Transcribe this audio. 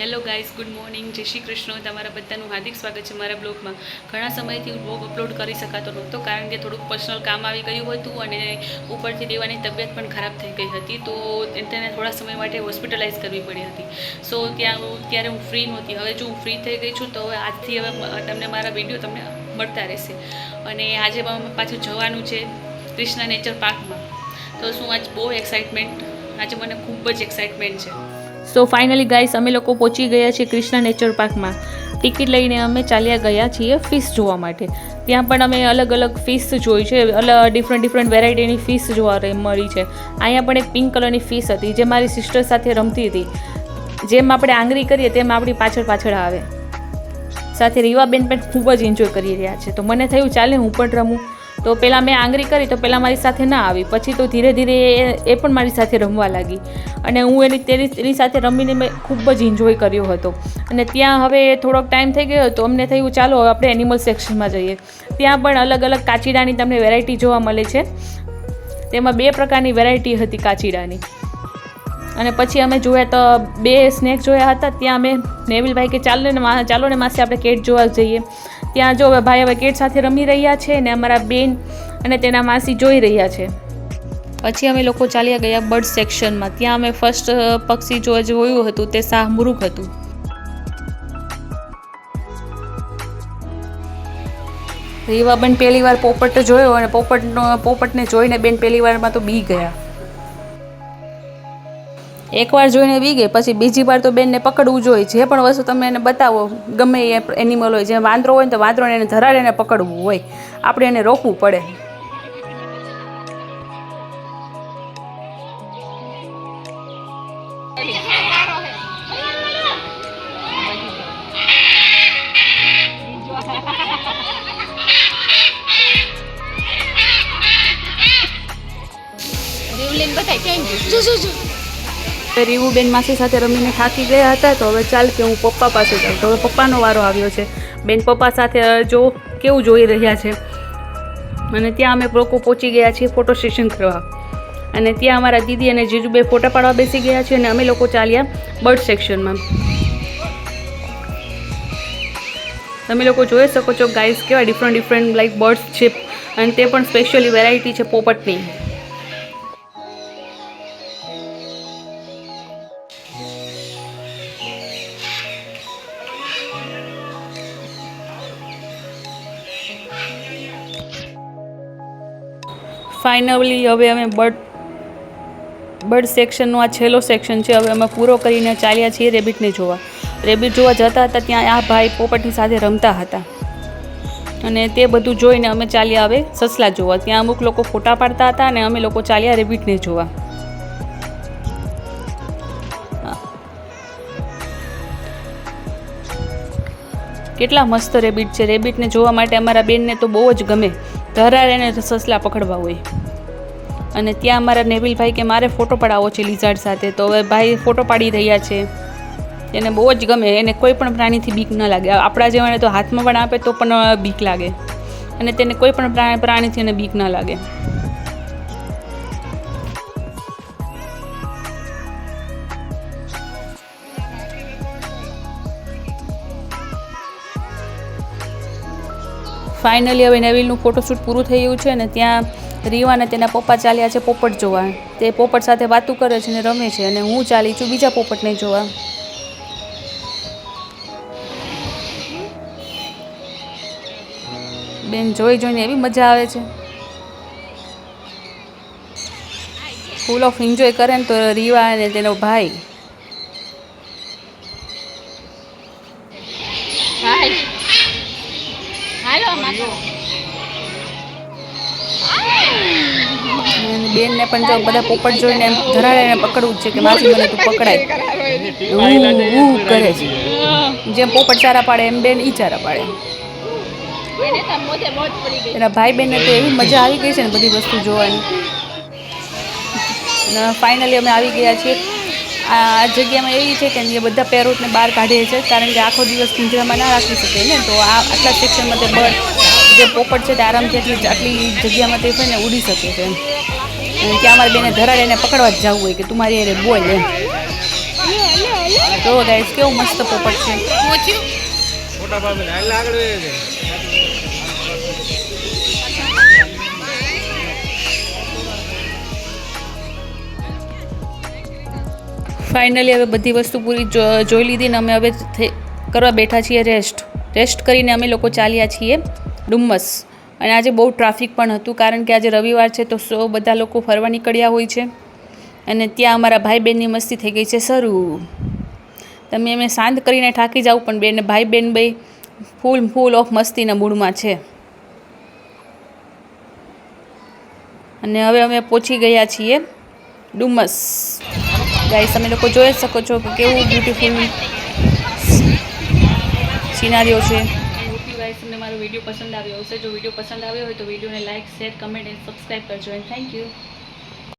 Hello guys good morning. જય શ્રી કૃષ્ણ. તમારા બધાનું હાર્દિક સ્વાગત છે મારા બ્લોગમાં. ઘણા સમયથી બ્લોગ અપલોડ કરી શકાતો નહોતો, કારણ કે થોડુંક પર્સનલ કામ આવી ગયું હતું અને ઉપરથી દેવાની તબિયત પણ ખરાબ થઈ ગઈ હતી, તો તેને થોડા સમય માટે હોસ્પિટલાઇઝ કરવી પડી હતી. સો, ત્યાં હું- ત્યારે હું ફ્રી નહોતી. હવે જો હું ફ્રી થઈ ગઈ છું, તો હવે આજથી હવે તમને મારા વીડિયો તમને મળતા રહેશે. અને આજે પાછું જવાનું છે કૃષ્ણા નેચર પાર્કમાં. તો શું આજ બહુ એક્સાઇટમેન્ટ આજે મને ખૂબ જ એક્સાઇટમેન્ટ છે. સો ફાઇનલી ગાઈસ અમે લોકો પહોંચી ગયા છીએ કૃષ્ણા નેચર પાર્કમાં. ટિકિટ લઈને અમે ચાલ્યા ગયા છીએ ફિશ જોવા માટે. ત્યાં પણ અમે અલગ અલગ ફિશ જોઈ છે અલગ ડિફરન્ટ ડિફરન્ટ વેરાયટીની ફિશ જોવા મળી છે. અહીંયા પણ એક પિંક કલરની ફિશ હતી, જે મારી સિસ્ટર સાથે રમતી હતી. જેમ આપણે આંગળી કરીએ તેમ આપણી પાછળ પાછળ આવે. સાથે રીવાબેન પણ ખૂબ જ એન્જોય કરી રહ્યા છે. તો મને થયું, ચાલે હું પણ રમું. તો પહેલાં મેં આંગળી કરી તો પહેલાં મારી સાથે ના આવી. પછી તો ધીરે ધીરે એ પણ મારી સાથે રમવા લાગી. અને હું એની તેની તેની સાથે રમીને મેં ખૂબ જ એન્જોય કર્યો હતો. અને ત્યાં હવે થોડોક ટાઈમ થઈ ગયો તો અમને થયું, ચાલો આપણે એનિમલ સેક્શનમાં જઈએ. ત્યાં પણ અલગ અલગ કાચીડાની તમને વેરાયટી જોવા મળે છે. તેમાં બે પ્રકારની વેરાયટી હતી કાચીડાની. અને પછી અમે જોયા તો બે સ્નેક જોયા હતા. ત્યાં અમે નેવિલભાઈ કે, ચાલો ને ચાલો ને માસે, આપણે કેટ જોવા જઈએ. ત્યાં જો ભાઈ હવે કેટ સાથે રમી રહ્યા છે ને અમારા બેન અને તેના માસી જોઈ રહ્યા છે. પછી અમે લોકો ચાલ્યા ગયા બર્ડ સેક્શનમાં. ત્યાં અમે ફર્સ્ટ પક્ષી જો જોયું હતું તે શાહમૃગ હતું. રીવાબેન પહેલી વાર પોપટ જોયો અને પોપટનો, પોપટને જોઈને બેન પહેલી વારમાં તો બી ગયા. એકવાર જોઈને ગઈ પછી બીજી વાર તો બેનને પકડવું જોઈએ. જે પણ વસ્તુ તમે એને બતાવો, ગમે એ એનિમલ હોય, જે વાંદરો હોય ને તો વાંદરોને એને ધરાડે એને પકડવું હોય. આપણે એને રોકવું પડે. જો જો જો. રીવુબેન માસી સાથે રમીને થાકી ગયા હતા તો હવે ચાલ કે હું પપ્પા પાસે જાઉં. તો હવે પપ્પાનો વારો આવ્યો છે. બેન પપ્પા સાથે જો કેવું જોઈ રહ્યા છે. અને ત્યાં અમે લોકો પહોંચી ગયા છીએ ફોટો સેશન કરવા. અને ત્યાં અમારા દીદી અને જીજુબે ફોટા પાડવા બેસી ગયા છે અને અમે લોકો ચાલ્યા બર્ડ સેક્શનમાં. તમે લોકો જોઈ શકો છો ગાઈઝ કેવા ડિફરન્ટ ડિફરન્ટ લાઈક બર્ડ્સ છે. અને તે પણ સ્પેશિયલી વેરાયટી છે પોપટની. ફાઇનલી હવે અમે બર્ડ બર્ડ સેક્શનનો આ છેલ્લો સેક્શન છે, હવે અમે પૂરો કરીને ચાલ્યા છીએ રેબિટને જોવા. રેબિટ જોવા જતા હતા ત્યાં આ ભાઈ પોપટની સાથે રમતા હતા. અને તે બધું જોઈને અમે ચાલ્યા હવે સસલા જોવા. ત્યાં અમુક લોકો ફોટા પાડતા હતા અને અમે લોકો ચાલ્યા રેબિટને જોવા. કેટલા મસ્ત રેબિટ છે. રેબિટને જોવા માટે અમારા બેનને તો બહુ જ ગમે. ધરારે એને સસલા પકડવા હોય. અને ત્યાં અમારા નેવિલભાઈ કે મારે ફોટો પડાવવો છે લિઝાર્ડ સાથે. તો હવે ભાઈ ફોટો પાડી રહ્યા છે. એને બહુ જ ગમે. એને કોઈ પણ પ્રાણીથી બીક ન લાગે. આપણા જેવાને તો હાથમાં પણ આપે તો પણ બીક લાગે. અને તેને કોઈ પણ પ્રા- પ્રાણીથી એને બીક ન લાગે. ફાઇનલી હવે નેવિલનું ફોટોશૂટ પૂરું થઈ ગયું છે અને ત્યાં રીવા અને તેના પપ્પા ચાલ્યા છે પોપટ જોવા. તે પોપટ સાથે વાતું કરે છે અને રમે છે અને હું ચાલી છું બીજા પોપટને જોવા. બેન જોઈ જોઈને એવી મજા આવે છે. ફૂલ ઓફ એન્જોય કરે ને તો રીવા અને તેનો ભાઈ. બેનને પણ જો બધા પોપટ જોઈને એમ ધરાડે એને પકડવું છે કે માસી મને તું પકડાય. ઉ કરે છે. જેમ પોપટ ચારા પાડે, એમ બેન ઈ ચારા પાડે. એને ભાઈ બહેનને તો એવી મજા આવી ગઈ છે ને બધી વસ્તુ જોવાની. ફાઇનલી અમે આવી ગયા છીએ આ જગ્યામાં એવી છે કે અહીંયા બધા પેરોટને બહાર કાઢે છે કારણ કે આખો દિવસ પિંજરામાં ના રાખી શકે ને તો આ આટલા સેક્શનમાં તે બર્ડ જે પોપટ છે તે આરામથી આટલી આટલી જગ્યામાં તે છે ને ઉડી શકે છે. અને ત્યાં અમારે બેને ધરાડે એને પકડવા જ જવું હોય કે તું મારી અરે બોલ એમ. લે લે લે જો ગાઈસ કેવો મસ્ત પોપટ છે. ફાઇનલી હવે બધી વસ્તુ પૂરી જોઈ લીધી ને અમે હવે કરવા બેઠા છીએ રેસ્ટ રેસ્ટ કરીને અમે લોકો ચાલ્યા છીએ ડુમ્મસ. અને આજે બહુ ટ્રાફિક પણ હતું કારણ કે આજે રવિવાર છે તો સો બધા લોકો ફરવા નીકળ્યા હોય છે. અને ત્યાં અમારા ભાઈ બહેનની મસ્તી થઈ ગઈ છે શરૂ. તમે એમને શાંત કરીને ઠાકી જાવ પણ બેન ભાઈ બહેન બે ફૂલ ફૂલ ઓફ મસ્તીના મૂડમાં છે. અને હવે અમે પહોંચી ગયા છીએ ડુમ્મસ. ગાઈસ, તમે લોકો જોઈ શકો છો કે કેવું બ્યુટીફુલ સિનારીઓ છે. ગાઈસ, તમને મારો વીડિયો પસંદ આવ્યો હશે. જો વીડિયો પસંદ આવ્યો હોય તો વિડીયોને like share comment and subscribe કરજો. And thank you